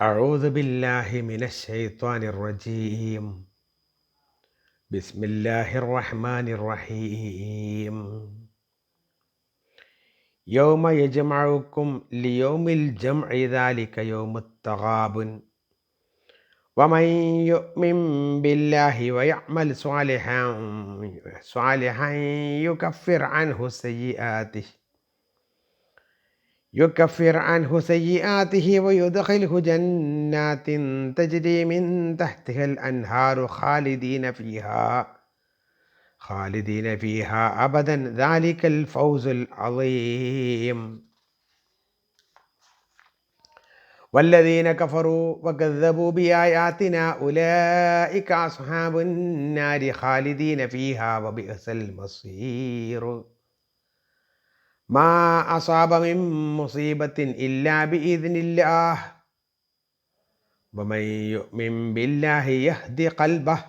أعوذ بالله من الشيطان الرجيم. بسم الله الرحمن الرحيم. يوم يجمعكم ليوم الجمع ذلك يوم التغابن. ومن يؤمن بالله ويعمل صالحا صالحا يكفر عنه سيئاته. يكفر عنه سيئاته ويدخله جنات تجري من تحتها الأنهار خالدين فيها خالدين فيها أبدا. ذلك الفوز العظيم. والذين كفروا وكذبوا بآياتنا أولئك أصحاب النار خالدين فيها وبئس المصير. ما أصاب من مصيبة إلا بإذن الله ومن يؤمن بالله يهدي قلبه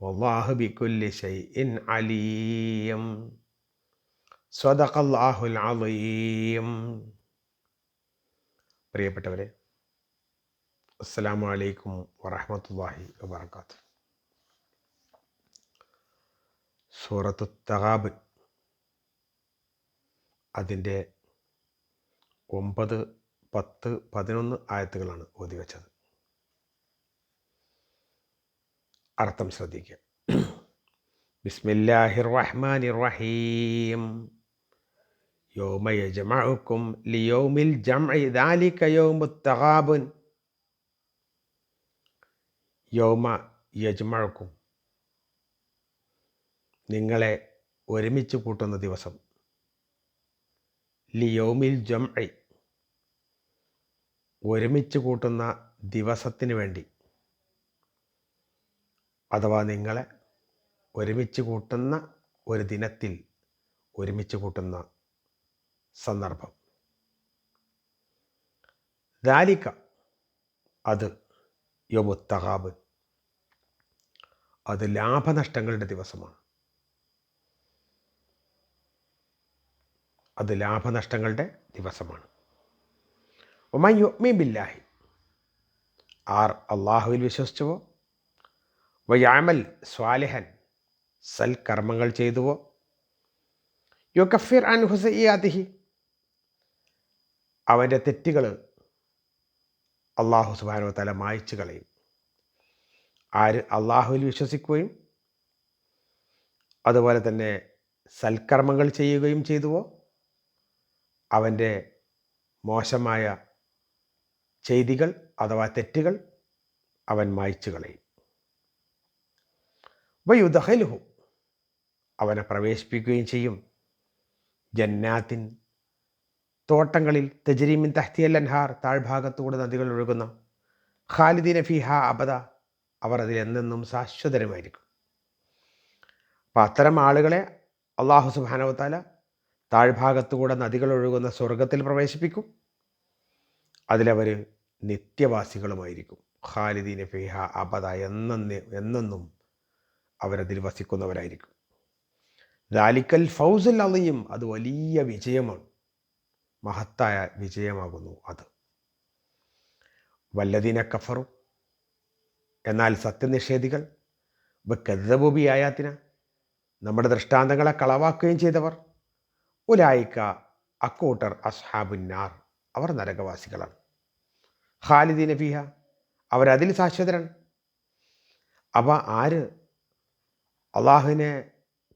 والله بكل شيء عليم صدق الله العظيم പ്രിയപ്പെട്ടവരെ അസ്സലാമു അലൈക്കും വറഹമത്തല്ലാഹി വബർക്കാത്തു സൂറത്തു തഹാബ് അതിന്റെ ഒമ്പത് പത്ത് പതിനൊന്ന് ആയത്തുകളാണ് ഓതി വെച്ചത്. അർത്ഥം ശ്രദ്ധിക്കുക. ബിസ്മില്ലാഹിർ റഹ്മാനിർ റഹീം യോമ യജ്മഉക്കും ലിയൗമിൽ ജംഇ ദാലിക യൗമ യജ്മഉക്കും നിങ്ങളെ ഒരുമിച്ച് കൂട്ടുന്ന ദിവസം ലിയോമിൽ ജംഇ. ഒരുമിച്ച് കൂട്ടുന്ന ദിവസത്തിന് വേണ്ടി. അഥവാ നിങ്ങളെ ഒരുമിച്ച് കൂട്ടുന്ന ഒരു ദിനത്തിൽ ഒരുമിച്ച് കൂട്ടുന്ന സന്ദർഭം. ദാലിക്ക അത് യൊമുത്തഹാബ്. അത് ലാഭനഷ്ടങ്ങളുടെ ദിവസമാണ്. അത് ലാഭനഷ്ടങ്ങളുടെ ദിവസമാണ്. ഒമയുമി ബില്ലാഹി. ആർ അള്ളാഹുവിൽ വിശ്വസിച്ചുവോ? വയാമൽ സ്വാലിഹൻ സൽക്കർമ്മങ്ങൾ ചെയ്തുവോ? യു കഫീർ അൻ ഹുസൈയാദിഹി അവന്റെ തെറ്റുകൾ അള്ളാഹു സുബാനോ തല മായ്ച്ചു കളയും. ആര് അള്ളാഹുവിൽ വിശ്വസിക്കുകയും അതുപോലെ തന്നെ സൽക്കർമ്മങ്ങൾ ചെയ്യുകയും ചെയ്തുവോ? അവന്റെ മോശമായ ചെയ്തികൾ അഥവാ തെറ്റുകൾ അവൻ മായ്ച്ചു കളയും. വയുദഹലുഹു അവനെ പ്രവേശിപ്പിക്കുകയും ചെയ്യും. ജന്നാത്തിൻ തോട്ടങ്ങളിൽ തെജരീമിൻ തഹ്തിയൽ അൻഹാർ താഴ്ഭാഗത്തൂടെ നദികൾ ഒഴുകുന്ന ഖാലിദീന ഫിഹ അബദ അവർ അതിൽ എന്നെന്നും ശാശ്വതരമായിരിക്കും. അപ്പം അത്തരം ആളുകളെ അള്ളാഹു സുബാനവത്താല താഴ്ഭാഗത്തുകൂടെ നദികൾ ഒഴുകുന്ന സ്വർഗത്തിൽ പ്രവേശിപ്പിക്കും. അതിലവർ നിത്യവാസികളുമായിരിക്കും. ഖാലിദീന ഫിഹ അബദ എന്നെ എന്നെന്നും അവരതിൽ വസിക്കുന്നവരായിരിക്കും. ദാലിക്കൽ ഫൗസൽ അലിയും അത് വലിയ വിജയമാണ്. മഹത്തായ വിജയമാകുന്നു അത്. വല്ലദീന കഫറും. എന്നാൽ സത്യനിഷേധികൾ കഥബൂബി ആയാത്തിന നമ്മുടെ ദൃഷ്ടാന്തങ്ങളെ കളവാക്കുകയും ചെയ്തവർ. ഉലായിക്ക അക്കൂട്ടർ അസ്ഹാബുന്നാർ അവർ നരകവാസികളാണ്. ഖാലിദീൻ നബിഹ അവരതിൽ ശാശ്വതരാണ് അപ്പോൾ ആര്? അള്ളാഹുവിനെ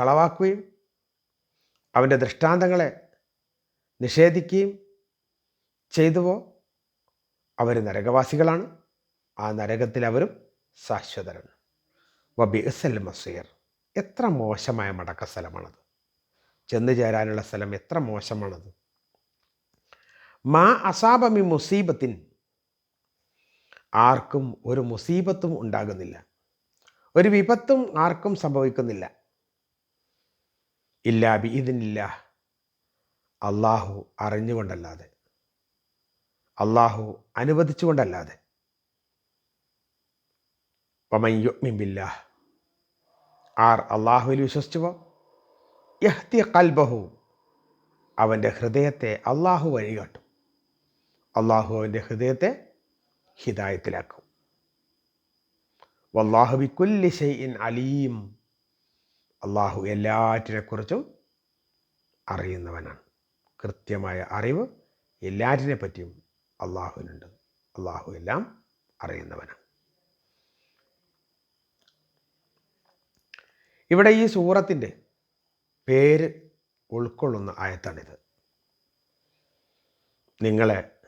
കളവാക്കുകയും അവന്റെ ദൃഷ്ടാന്തങ്ങളെ നിഷേധിക്കുകയും ചെയ്തുവോ? അവർ നരകവാസികളാണ്. ആ നരകത്തിൽ അവരും ശാശ്വതരാണ് വബി ഇസൽ മസീർ. എത്ര മോശമായ മടക്ക സ്ഥലമാണത് ചെന്നു ചേരാനുള്ള സ്ഥലം എത്ര മോശമാണത്. മാ അസാബമി മുസീബത്തിൻ. ആർക്കും ഒരു മുസീബത്തും ഉണ്ടാകുന്നില്ല. ഒരു വിപത്തും ആർക്കും സംഭവിക്കുന്നില്ല. ഇല്ലാ ബീദിനില്ല അള്ളാഹു അറിഞ്ഞുകൊണ്ടല്ലാതെ. അള്ളാഹു അനുവദിച്ചുകൊണ്ടല്ലാതെ. വമയ്യുമില്ല ആർ അള്ളാഹുവിൽ വിശ്വസിച്ചുവോ? യഹ്തി കൽബഹു അവന്റെ ഹൃദയത്തെ അള്ളാഹു വഴികാട്ടും. അള്ളാഹു അവന്റെ ഹൃദയത്തെ ഹിതായത്തിലാക്കും വല്ലാഹു ബിക്കുല്ലി ഷൈഇൻ അലീം. അള്ളാഹു എല്ലാറ്റിനെക്കുറിച്ചും അറിയുന്നവനാണ്. കൃത്യമായ അറിവ് എല്ലാറ്റിനെ പറ്റിയും അള്ളാഹുവിനുണ്ട് അള്ളാഹു എല്ലാം അറിയുന്നവനാണ്. ഇവിടെ ഈ സൂറത്തിന്റെ പേര് ഉൾക്കൊള്ളുന്ന ആയത്താണിത്. നിങ്ങളെ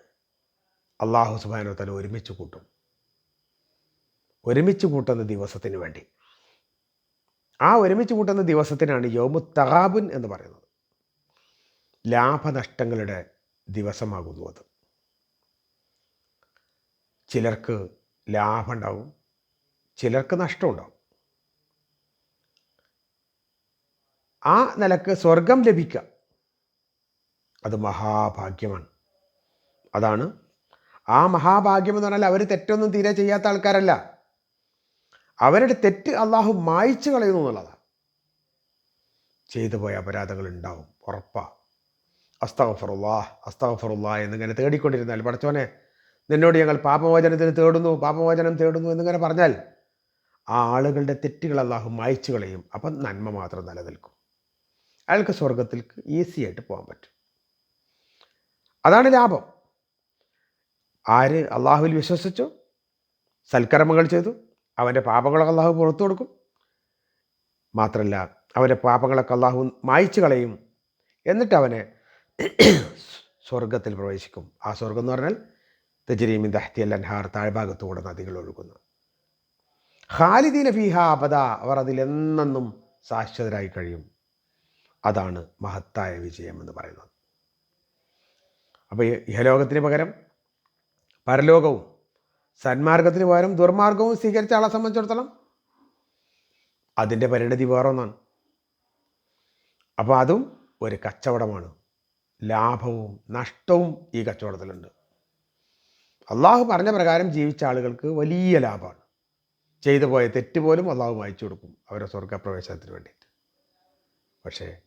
അള്ളാഹു സുബാനോ തല ഒരുമിച്ച് കൂട്ടും. ഒരുമിച്ച് കൂട്ടുന്ന ദിവസത്തിന് വേണ്ടി. ആ ഒരുമിച്ച് കൂട്ടുന്ന ദിവസത്തിനാണ് യോമു തഹാബുൻ എന്ന് പറയുന്നത്. ലാഭനഷ്ടങ്ങളുടെ ദിവസമാകുന്നു അത്. ചിലർക്ക് ലാഭം ഉണ്ടാവും ചിലർക്ക് നഷ്ടമുണ്ടാവും ആ നിലയ്ക്ക് സ്വർഗം ലഭിക്കുക അത് മഹാഭാഗ്യമാണ്. അതാണ്. ആ മഹാഭാഗ്യം എന്ന് പറഞ്ഞാൽ അവർ തെറ്റൊന്നും തീരെ ചെയ്യാത്ത ആൾക്കാരല്ല. അവരുടെ തെറ്റ് അള്ളാഹു മായ്ച്ചു കളയുന്നു എന്നുള്ളതാണ്. ചെയ്തു പോയ അപരാധങ്ങൾ ഉണ്ടാവും ഉറപ്പാ. അസ്തഫറുല്ലാ അസ്തഫറുല്ലാ എന്നിങ്ങനെ തേടിക്കൊണ്ടിരുന്നാൽ പഠിച്ചോനെ നിന്നോട് ഞങ്ങൾ പാപമോചനത്തിന് തേടുന്നു പാപമോചനം തേടുന്നു എന്നിങ്ങനെ പറഞ്ഞാൽ ആ ആളുകളുടെ തെറ്റുകൾ അള്ളാഹു മായ്ച്ചു കളയും. അപ്പം നന്മ മാത്രം നിലനിൽക്കും. അയാൾക്ക് സ്വർഗത്തിലേക്ക് ഈസി ആയിട്ട് പോകാൻ പറ്റും. അതാണ് ലാഭം. ആര് അള്ളാഹുവിൽ വിശ്വസിച്ചു? സൽക്കർമ്മങ്ങൾ ചെയ്തു. അവന്റെ പാപങ്ങളൊക്കെ അള്ളാഹു പുറത്തു കൊടുക്കും. മാത്രമല്ല അവന്റെ പാപങ്ങളൊക്കെ അള്ളാഹു മായ്ച്ചു കളയും. എന്നിട്ട് അവനെ സ്വർഗത്തിൽ പ്രവേശിക്കും. ആ സ്വർഗം എന്ന് പറഞ്ഞാൽ തെജരീമിൻ ദഹ്തിയൽ അൻഹാർ താഴ്ഭാഗത്തുകൂടെ നദികൾ ഒഴുകുന്നു. ഖാലിദീന ഫിഹ അബദ അവർ അതിലെന്നെന്നും ശാശ്വതരായി കഴിയും. അതാണ് മഹത്തായ വിജയം എന്ന് പറയുന്നത്. അപ്പോൾ ഇഹലോകത്തിന് പകരം പരലോകവും സന്മാർഗത്തിന് പകരം ദുർമാർഗവും സ്വീകരിച്ച ആളെ സംബന്ധിച്ചിടത്തോളം അതിന്റെ പരിണതി വേറൊന്നാണ്. അപ്പോൾ അതും ഒരു കച്ചവടമാണ്. ലാഭവും നഷ്ടവും ഈ കച്ചവടത്തിലുണ്ട്. അള്ളാഹു പറഞ്ഞ പ്രകാരം ജീവിച്ച ആളുകൾക്ക് വലിയ ലാഭമാണ്. ചെയ്തു പോയ തെറ്റ് പോലും അള്ളാഹു വായിച്ചു കൊടുക്കും അവരുടെ സ്വർഗപ്രവേശനത്തിന് വേണ്ടിയിട്ട്. പക്ഷേ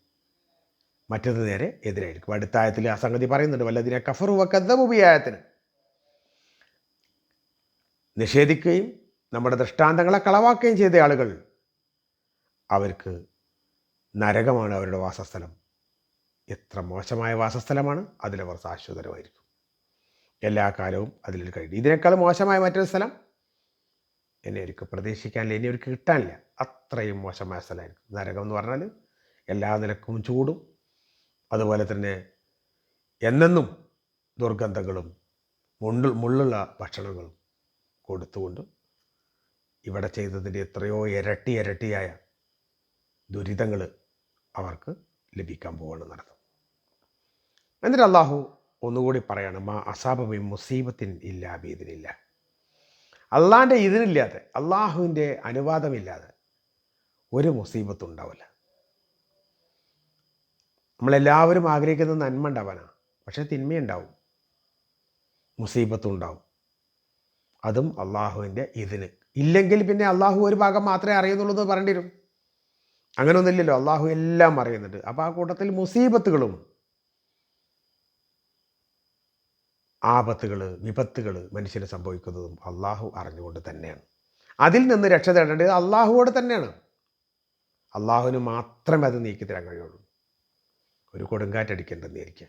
മറ്റത് നേരെ എതിരായിരിക്കും. അടുത്തായത്തിൽ ആ സംഗതി പറയുന്നുണ്ട്. വല്ലതിനെ കഫറു വക്കദ്ദമുബിയായത്തിന് നിഷേധിക്കുകയും നമ്മുടെ ദൃഷ്ടാന്തങ്ങളെ കളവാക്കുകയും ചെയ്ത ആളുകൾ അവർക്ക് നരകമാണ് അവരുടെ വാസസ്ഥലം. എത്ര മോശമായ വാസസ്ഥലമാണ്. അതിലവർ ശാശ്വതരമായിരിക്കും എല്ലാ കാലവും അതിൽ കഴിയും. ഇതിനേക്കാൾ മോശമായ മറ്റൊരു സ്ഥലം എന്നെ അവർക്ക് പ്രതീക്ഷിക്കാനില്ല. ഇനി അവർക്ക് കിട്ടാനില്ല. അത്രയും മോശമായ സ്ഥലമായിരിക്കും. നരകം എന്ന് പറഞ്ഞാൽ എല്ലാ നിലക്കും ചൂടും. അതുപോലെ തന്നെ എന്നെന്നും ദുർഗന്ധങ്ങളും മുള്ളു മുള്ളുള്ള ഭക്ഷണങ്ങളും കൊടുത്തുകൊണ്ട് ഇവിടെ ചെയ്തതിന്റെ എത്രയോ ഇരട്ടി ഇരട്ടിയായ ദുരിതങ്ങൾ അവർക്ക് ലഭിക്കാൻ പോവാണ് നടത്തും എന്നിട്ട് അള്ളാഹു ഒന്നുകൂടി പറയാണ് മാ അസാബി മുസീബത്തിൻ ഇല്ല ഇതിനില്ല അള്ളാന്റെ ഇതിനില്ലാതെ അള്ളാഹുവിന്റെ അനുവാദമില്ലാതെ ഒരു മുസീബത്തും ഉണ്ടാവില്ല. നമ്മളെല്ലാവരും ആഗ്രഹിക്കുന്ന നന്മ ഉണ്ടാവാനാണ് പക്ഷേ തിന്മയുണ്ടാവും മുസീബത്തും ഉണ്ടാവും അതും അള്ളാഹുവിന്റെ ഇതിന്. ഇല്ലെങ്കിൽ പിന്നെ അള്ളാഹു ഒരു ഭാഗം മാത്രമേ അറിയുന്നുള്ളൂ എന്ന് പറയേണ്ടി വരും അങ്ങനെയൊന്നുമില്ലല്ലോ അള്ളാഹു എല്ലാം അറിയുന്നുണ്ട്. അപ്പോൾ ആ കൂട്ടത്തിൽ മുസീബത്തുകളും ആപത്തുകൾ വിപത്തുകൾ മനുഷ്യന് സംഭവിക്കുന്നതും അള്ളാഹു അറിഞ്ഞുകൊണ്ട് തന്നെയാണ്. അതിൽ നിന്ന് രക്ഷ തേടേണ്ടത് അള്ളാഹുവോട് തന്നെയാണ്. അള്ളാഹുവിന് മാത്രമേ അത് നീക്കി തരാൻ കഴിയുള്ളൂ. ഒരു കൊടുങ്കാറ്റടിക്കേണ്ടെന്ന് ഇരിക്കുക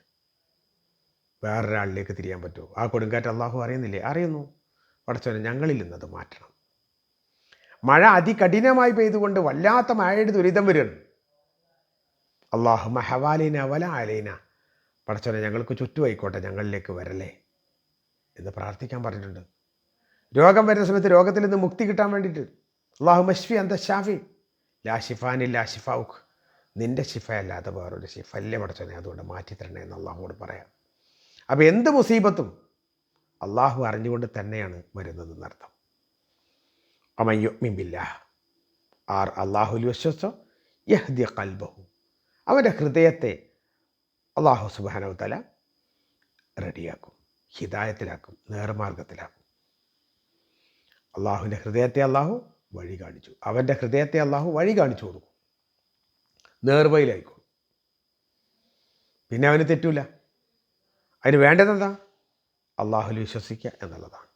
വേറൊരാളിലേക്ക് തിരിയാൻ പറ്റുമോ? ആ കൊടുങ്കാറ്റ് അള്ളാഹു അറിയുന്നില്ലേ? അറിയുന്നു. പടച്ചോനെ ഞങ്ങളിൽ നിന്നത് മാറ്റണം. മഴ അതികഠിനമായി പെയ്തുകൊണ്ട് വല്ലാത്ത മഴയുടെ ദുരിതം വരികയാണ് അള്ളാഹു മഹവാലീന വല അലീന. പടച്ചോനെ ഞങ്ങൾക്ക് ചുറ്റുമായിക്കോട്ടെ ഞങ്ങളിലേക്ക് വരല്ലേ എന്ന് പ്രാർത്ഥിക്കാൻ പറഞ്ഞിട്ടുണ്ട്. രോഗം വരുന്ന സമയത്ത് രോഗത്തിൽ നിന്ന് മുക്തി കിട്ടാൻ വേണ്ടിയിട്ട്. അള്ളാഹു മഷ്ഫി അന്ത ഷാഫി. ലാ ലാഷിഫാഖ് നിന്റെ ശിഫയല്ലാതെ വേറൊരു ശിഫ. അല്ലേ പടച്ചോനെ അതുകൊണ്ട് മാറ്റി തരണേ എന്ന് അള്ളാഹുവോട് പറയാം. അപ്പോൾ എന്ത് മുസീബത്തും അള്ളാഹു അറിഞ്ഞുകൊണ്ട് തന്നെയാണ് വരുന്നതെന്നർത്ഥം അമയ്യൊമ്മില്ല ആർ അള്ളാഹുൽ വിശ്വസോ യഹ്ദിയ കൽബഹു അവന്റെ ഹൃദയത്തെ അള്ളാഹു സുബാനവ് തല റെഡിയാക്കും ഹിതായത്തിലാക്കും നേർമാർഗത്തിലാക്കും. അള്ളാഹുവിന്റെ ഹൃദയത്തെ അള്ളാഹു വഴി കാണിച്ചു അവന്റെ ഹൃദയത്തെ അള്ളാഹു വഴി കാണിച്ചു കൊടുക്കും. നേർവയിലായിക്കോളും. പിന്നെ അവന് തെറ്റൂല. അതിന് വേണ്ടതെന്താ അള്ളാഹുൽ വിശ്വസിക്കുക എന്നുള്ളതാണ്.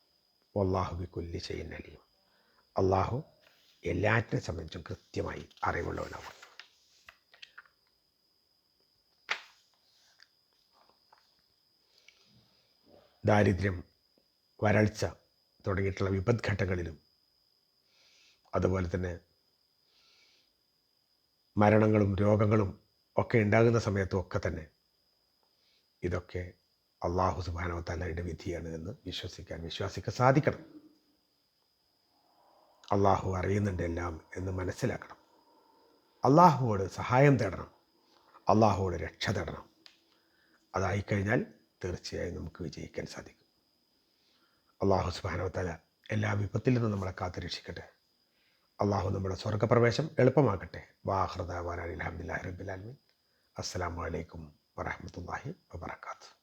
അള്ളാഹു ബി കുല്ലി ചെയ്യുന്ന അലിയും അള്ളാഹു എല്ലാറ്റിനെ സംബന്ധിച്ചും കൃത്യമായി അറിവുള്ളവനാണ്. ദാരിദ്ര്യം വരൾച്ച തുടങ്ങിയിട്ടുള്ള വിപദ്ഘട്ടങ്ങളിലും അതുപോലെ തന്നെ മരണങ്ങളും രോഗങ്ങളും ഒക്കെ ഉണ്ടാകുന്ന സമയത്തും ഒക്കെ തന്നെ ഇതൊക്കെ അള്ളാഹു സുബാനവത്താലയുടെ വിധിയാണ് എന്ന് വിശ്വസിക്കാൻ വിശ്വാസിക്ക് സാധിക്കണം. അള്ളാഹു അറിയുന്നുണ്ട് എല്ലാം എന്ന് മനസ്സിലാക്കണം. അള്ളാഹുവോട് സഹായം തേടണം. അള്ളാഹുവോട് രക്ഷ തേടണം. അതായിക്കഴിഞ്ഞാൽ തീർച്ചയായും നമുക്ക് വിജയിക്കാൻ സാധിക്കും. അള്ളാഹു സുബാനവത്താല എല്ലാ വിപത്തിൽ നിന്നും നമ്മളെ കാത്തു രക്ഷിക്കട്ടെ അള്ളാഹു നമ്മുടെ സ്വർഗപ്രവേശം എളുപ്പമാക്കട്ടെ. വാഹൃദാൻ അലഹമുല്ലാ റബ്ബിലാലമീൻ അസ്സാം വലൈക്കും വറഹമത്തല്ലാഹി വാബർക്കാത്തു